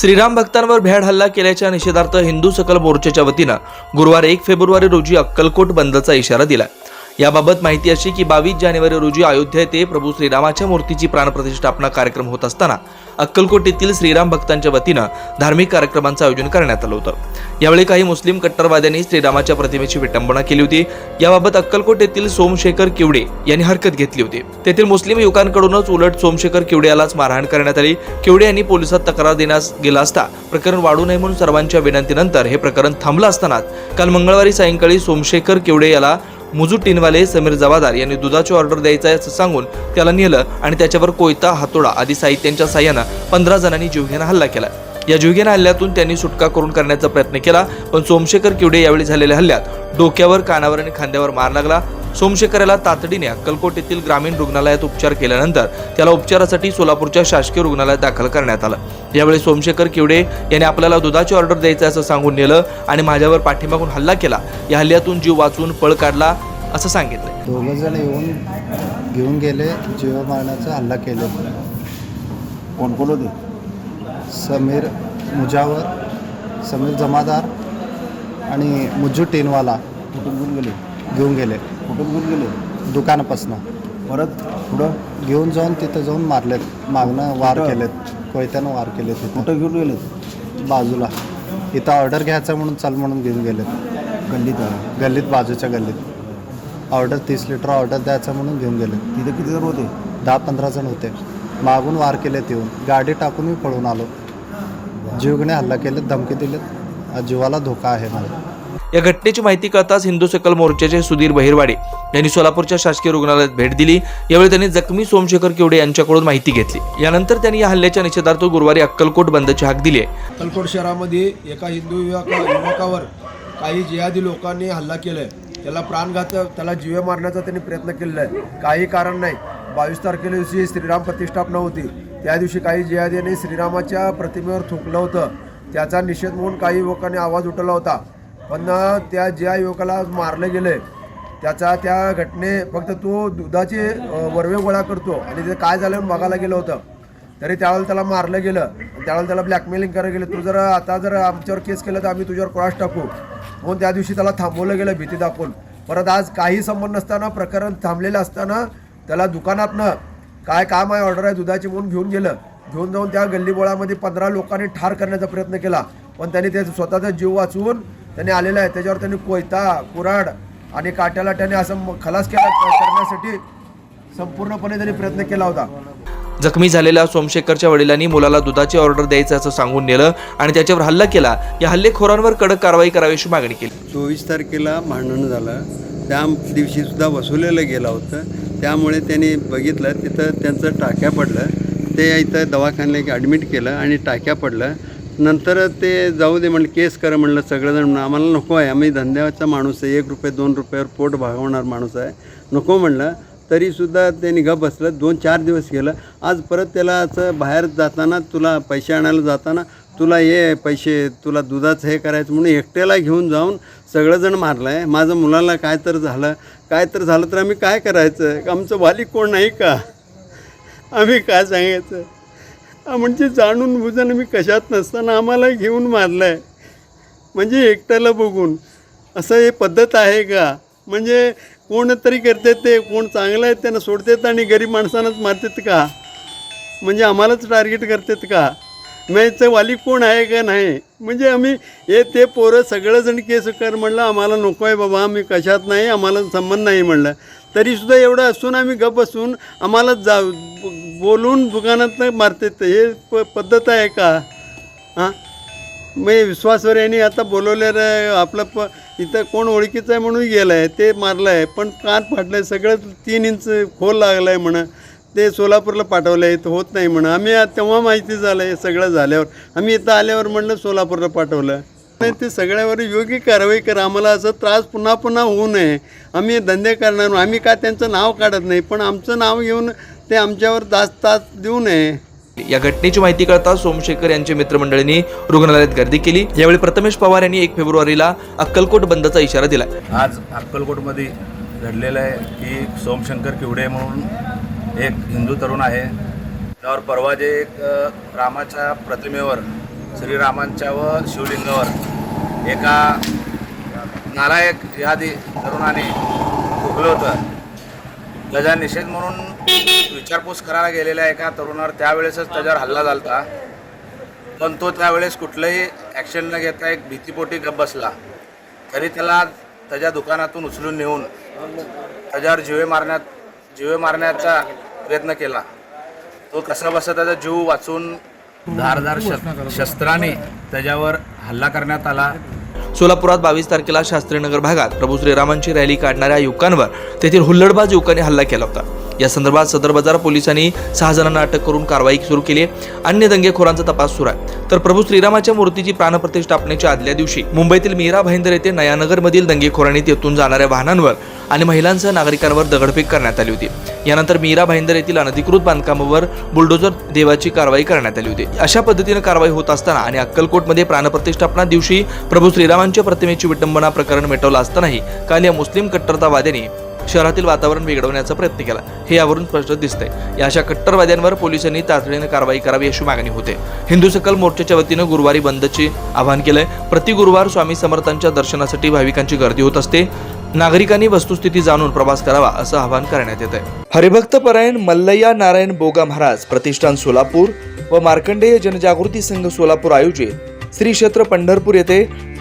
श्रीराम भक्तांवर भ्याड हल्ला केल्याच्या निषेधार्थ हिंदू सकल मोर्चाच्या वतीनं गुरुवार एक फेब्रुवारी रोजी अक्कलकोट बंदचा इशारा दिला याबाबत माहिती अशी की बावीस जानेवारी रोजी अयोध्या येथे प्रभू श्रीरामाच्या मूर्तीची प्राणप्रतिष्ठापना कार्यक्रम होत असताना अक्कलकोट येथील श्रीराम भक्तांच्या वतीनं धार्मिक कार्यक्रमांचं आयोजन करण्यात आलं होतं. यावेळी काही मुस्लिम कट्टरवाद्यांनी श्रीरामाच्या प्रतिमेची विटंबना केली होती. याबाबत अक्कलकोट येथील सोमशेखर किवडे यांनी हरकत घेतली होती. तेथील मुस्लिम युवकांकडूनच उलट सोमशेखर किवडे यालाच मारहाण करण्यात आली. किवडे यांनी पोलिसात तक्रार देण्यास गेला असता प्रकरण वाढू नये म्हणून सर्वांच्या विनंतीनंतर हे प्रकरण थांबलं असतानाच काल मंगळवारी सायंकाळी सोमशेखर किवडे याला मुजूर टिनवाले समीर जवादार यांनी दुधाची ऑर्डर द्यायचा आहे असं सांगून त्याला नेलं आणि त्याच्यावर कोयता हातोडा आदी साहित्यांच्या साह्यानं पंधरा जणांनी जीवघेणा हल्ला केला. या जीवघेणा हल्ल्यातून त्यांनी सुटका करून करण्याचा प्रयत्न केला पण सोमशेखर किवडे यावेळी झालेल्या हल्ल्यात डोक्यावर कानावर आणि खांद्यावर मार लागला. सोमशेखर याला तातडीने अक्कलकोट येथील ग्रामीण रुग्णालयात उपचार केल्यानंतर त्याला उपचारासाठी सोलापूरच्या शासकीय रुग्णालयात दाखल करण्यात आलं. यावेळी सोमशेखर किवडे यांनी आपल्याला दुधाची ऑर्डर द्यायचं असं सांगून नेलं आणि माझ्यावर पाठीमागून हल्ला केला. या हल्ल्यातून जीव वाचून पळ काढला असं सांगितलं. दोघं जण येऊन घेऊन गेले जीव मारण्याचा हल्ला केले. कोण कोण होते? समीर मुजावर समीर जमादार आणि मुज्जू टेनवाला घेऊन गेले? घेऊन गेले. कुठून घेऊन गेले? दुकानापासनं. परत पुढं? घेऊन जाऊन तिथं जाऊन मारलेत. मागणं वार कुठं? केलेत. कोयत्यानं वार केले तिथं कुठं घेऊन गेले बाजूला. इथं ऑर्डर घ्यायचं म्हणून चल म्हणून घेऊन गेलेत. गल्लीत? आहे. गल्लीत बाजूच्या गल्लीत. ऑर्डर तीस लिटर ऑर्डर द्यायचं म्हणून घेऊन गेले तिथे किती जण होते? दहा पंधरा जण होते. मागून वार केलेत येऊन. गाडी टाकून मी पळून आलो. जीवघेणे हल्ला केलेत धमकी दिलेत. जीवाला धोका आहे मला. या घटनेची माहिती कळताच हिंदू सकल मोर्चाचे सुधीर बहिरवाडे यांनी सोलापूरच्या शासकीय रुग्णालयात भेट दिली. यावेळी त्यांनी जखमी सोमशेखर केवडे यांच्याकडून माहिती घेतली. यानंतर त्यांनी या हल्ल्याच्या निषेधार्थ गुरुवारी अक्कलकोट बंदची हाक दिली आहे. अक्कलकोट शहरामध्ये एका हिंदू युवकावर काही जिहादी लोकांनी हल्ला केलाय. त्याला प्राणघात त्याला जीवे मारण्याचा त्यांनी प्रयत्न केलेला आहे. काही कारण नाही. बावीस तारखेला दिवशी श्रीराम प्रतिष्ठापना होती. त्या दिवशी काही जिहादींनी श्रीरामाच्या प्रतिमेवर थुंकलं होतं. त्याचा निषेध म्हणून काही युवकांनी आवाज उठवला होता. पण त्या ज्या युवकाला मारलं गेलं त्याचा त्या घटने फक्त तो दुधाचे वरवे गोळा करतो आणि ते काय झालं म्हणून बघायला गेलं होतं. तरी त्यावेळेला त्याला मारलं गेलं. त्यावेळेला त्याला ब्लॅकमेलिंग करायला गेलं. तू जर आता जर आमच्यावर केस केलं तर आम्ही तुझ्यावर क्रॉस टाकू. म्हणून त्या दिवशी त्याला थांबवलं गेलं भीती दाखवून. परत आज काही संबंध नसताना प्रकरण थांबलेलं असताना त्याला दुकानातनं काय काम आहे ऑर्डर आहे दुधाची म्हणून घेऊन गेलं. घेऊन जाऊन त्या गल्लीबोळामध्ये पंधरा लोकांनी ठार करण्याचा प्रयत्न केला. पण त्यांनी ते स्वतःचा जीव वाचवून त्यांनी आलेला आहे. त्याच्यावर त्यांनी कोयता कुराड आणि काट्याला त्याने असं म- खलास केला करण्यासाठी संपूर्णपणे त्यांनी प्रयत्न केला होता. जखमी झालेल्या सोमशेखरच्या वडिलांनी मुलाला दुधाची ऑर्डर द्यायचं असं सांगून नेलं आणि त्याच्यावर हल्ला केला. या हल्लेखोरांवर कडक कारवाई करावी अशी मागणी केली. चोवीस तारखेला भांडण झालं. त्या दिवशी सुद्धा वसुलेलं गेलं होतं. त्यामुळे त्यांनी बघितलं तिथं त्यांचं टाक्या पडलं. ते इथं दवाखान्याला ॲडमिट केलं आणि टाक्या पडलं. नंतर ते जाऊ दे म्हणलं केस करा म्हणलं सगळेजण म्हणलं आम्हाला नको आहे आम्ही धंद्याचा माणूस आहे एक रुपये दोन रुपयावर पोट भागवणार माणूस आहे नको म्हणलं. तरीसुद्धा त्यांनी गप बसलं दोन चार दिवस गेलं. आज परत त्याला असं बाहेर जाताना तुला पैसे आणायला जाताना तुला ये पैसे तुला दुधाचं हे करायचं म्हणून एकट्याला घेऊन जाऊन सगळंजण मारलं आहे माझं मुलाला काय तर झालं काय तर झालं तर आम्ही काय करायचं? आमचं वाली कोण नाही का? आम्ही काय सांगायचं? म्हणजे जाणून बुजून मी कशात नसताना आम्हाला घेऊन मारलं आहे म्हणजे एकट्याला बघून. असं हे पद्धत आहे का? म्हणजे कोणतरी करते ते कोण चांगलं आहे त्यांना सोडतात आणि गरीब माणसांनाच मारतात का? म्हणजे आम्हालाच टार्गेट करतात का? मॅचं वाली कोण आहे का नाही? म्हणजे आम्ही हे ते पोरं सगळंजण केस कर म्हणलं आम्हाला नको आहे बाबा आम्ही कशात नाही आम्हाला संबंध नाही म्हणलं. तरीसुद्धा एवढं असून आम्ही गप असून आम्हाला जा बोलून दुकानात मारतात हे प पद्धत आहे का? हां? मी विश्वासवर यांनी आता बोलवलेलं आपलं प इथं कोण ओळखीचं आहे म्हणून गेलं आहे ते मारलं आहे पण कान फाटलं आहे सगळं तीन इंच खोल लागलं आहे म्हणा ते सोलापूरला पाठवलं आहे तर होत नाही म्हणा आम्ही तेव्हा माहिती झालं हे सगळं झाल्यावर. आम्ही इथं आल्यावर म्हणलं सोलापूरला पाठवलं. नाही ते सगळ्यावर योग्य कारवाई करा. आम्हाला असं त्रास पुन्हा पुन्हा होऊ नये. आम्ही हे धंदे करणार नाही. आम्ही काय त्यांचं नाव काढत नाही? पण आमचं नाव घेऊन ते आमच्यावर दास तास देऊ नये. या घटनेची माहिती कळताच सोमशेखर यांच्या मित्रमंडळींनी रुग्णालयात गर्दी केली. यावेळी प्रथमेश पवार यांनी एक फेब्रुवारीला अक्कलकोट बंदचा इशारा दिला. आज अक्कलकोटमध्ये घडलेलं आहे की सोमशंकर किवडे म्हणून एक हिंदू तरुण आहे. त्यावर परवा जे एक रामाच्या प्रतिमेवर श्रीरामांच्या व शिवलिंगावर एका नालायक जिहादी तरुणाने भुकलं होतं. त्याचा निषेध म्हणून विचारपूस करायला गेलेल्या एका तरुणावर त्यावेळेसच त्याच्यावर हल्ला झाला होता पण तो त्यावेळेस कुठलंही ॲक्शन न घेता एक भीतीपोटी गप बसला. तरी त्याला त्याच्या दुकानातून उचलून नेऊन त्याच्यावर जिवे मारण्यात जिवे मारण्याचा प्रयत्न केला. तो कसा बसा त्याचा जीव वाचून धारदार शस् शस्त्राने त्याच्यावर हल्ला करण्यात आला. सोलापुरात बावीस तारखेला शास्त्रीनगर भागात प्रभू श्रीरामांची रॅली काढणाऱ्या युवकांवर तेथील हुल्लडबाज युवकांनी हल्ला केला होता. या संदर्भात सदर बाजार पोलिसांनी सहा जणांना अटक करून कारवाई सुरू केली आहे. अन्य दंगेखोरांचा तपास सुरू आहे. तर प्रभू श्रीरामाच्या मूर्तीची प्राणप्रतिष्ठापनेच्या आदल्या दिवशी मुंबईतील मीरा भाईंदर येथे नयानगरमधील दंगेखोरांनी तेथून जाणाऱ्या वाहनांवर आणि महिलांसह नागरिकांवर दगडफेक करण्यात आली होती. यानंतर मीरा भाईंदर येथील अनधिकृत बांधकामावर बुलडोजर देवाची कारवाई करण्यात आली होती. अशा पद्धतीने कारवाई होत असताना आणि अक्कलकोटमध्ये प्राणप्रतिष्ठापना दिवशी प्रभू श्रीरामांच्या प्रतिमेची विटंबना प्रकरण मिटवलं असतानाही काल या मुस्लिम कट्टरतावाद्यांनी शहरातील वातावरण बिघडवण्याचा प्रयत्न केला. हे यावरून स्पष्ट दिसतंय. या अशा कट्टरवाद्यांवर पोलिसांनी तातडीने कारवाई करावी अशी मागणी होते. हिंदू सकल मोर्चाच्या वतीनं गुरुवारी बंदचे आवाहन केलंय. प्रति गुरुवार स्वामी समर्थांच्या दर्शनासाठी भाविकांची गर्दी होत असते. नागरिकांनी वस्तुस्थिती जाणून प्रवास करावा असं आवाहन करण्यात येत आहे हरिभक्त परायण मल्लय्या नारायण बोगा महाराज प्रतिष्ठान सोलापूर व मार्कंडेय जनजागृती संघ सोलापूर आयोजित श्री क्षेत्र पंढरपूर येथे